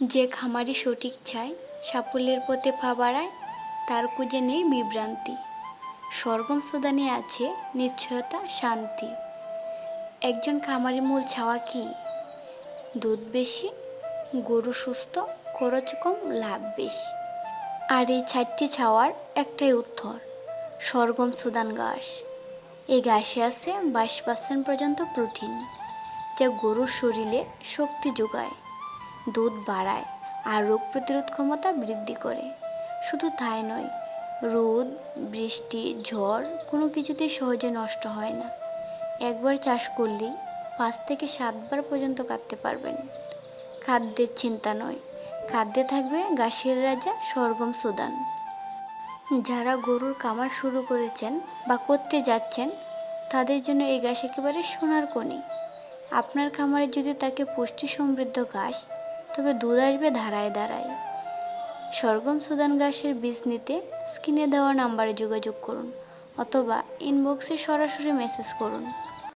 যে খামারি সঠিক চায়, সাফল্যের পথে পা বাড়ায়, তার কুজে নেই বিভ্রান্তি। সরগম সুদানে আছে নিশ্চয়তা, শান্তি। একজন খামারি মূল ছাওয়া কি? দুধ বেশি, গরু সুস্থ, খরচ কম, লাভ বেশি। আর এই চারটি ছাওয়ার একটাই উত্তর সরগম সুদান ঘাস। এই ঘাসে আছে বাইশ পার্সেন্ট পর্যন্ত প্রোটিন, যা গরুর শরীরে শক্তি যোগায়। দুধ বাড়ায় আর রোগ প্রতিরোধ ক্ষমতা বৃদ্ধি করে। শুধু তাই নয়, রোদ, বৃষ্টি, ঝড় কোনো কিছুতেই সহজে নষ্ট হয় না। একবার চাষ করলেই পাঁচ থেকে সাতবার পর্যন্ত কাটতে পারবেন। খাদ্যের চিন্তা নয়, খাদ্যে থাকবে গাছের রাজা সরগম সুদান। যারা গরুর কামার শুরু করেছেন বা করতে যাচ্ছেন, তাদের জন্য এই গাছ একেবারে সোনার কণি। আপনার খামারে যদি তাকে পুষ্টি সমৃদ্ধ ঘাস তবে দুধ আসবে ধারায় ধারায়। সরগম সুদান গাছের বীজ নিতে স্ক্রিনে দেওয়া নাম্বারে যোগাযোগ করুন অথবা ইনবক্সে সরাসরি মেসেজ করুন।